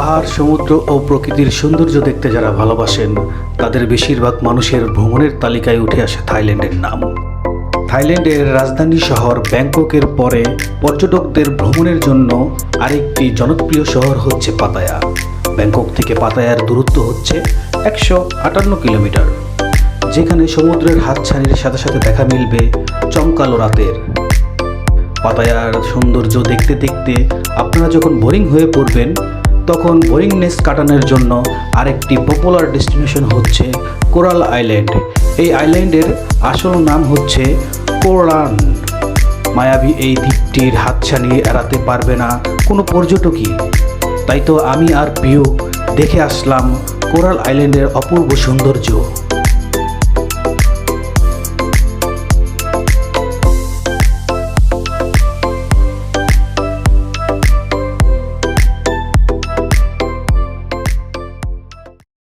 পাহাড়, সমুদ্র ও প্রকৃতির সৌন্দর্য দেখতে যারা ভালোবাসেন, তাদের বেশিরভাগ মানুষের ভ্রমণের তালিকায় উঠে আসে থাইল্যান্ডের নাম। থাইল্যান্ডের রাজধানী শহর ব্যাংককের পরে পর্যটকদের ভ্রমণের জন্য আরেকটি জনপ্রিয় শহর হচ্ছে পাতায়া। ব্যাংকক থেকে পাতায়ার দূরত্ব হচ্ছে একশো আটান্ন কিলোমিটার, যেখানে সমুদ্রের হাতছানির সাথে সাথে দেখা মিলবে চমকালো রাতের। পাতায়ার সৌন্দর্য দেখতে দেখতে আপনারা যখন বোরিং হয়ে পড়বেন তখন বোরিংনেস কাটানোর জন্য আরেকটি পপুলার ডেস্টিনেশন হচ্ছে কোরাল আইল্যান্ড। এই আইল্যান্ডের আসল নাম হচ্ছে কোরান। মায়াবী এই দ্বীপটির হাতছানি এড়াতে পারবে না কোনো পর্যটকই। তাই তো আমি আর প্রিয় দেখে আসলাম কোরাল আইল্যান্ডের অপূর্ব সৌন্দর্য।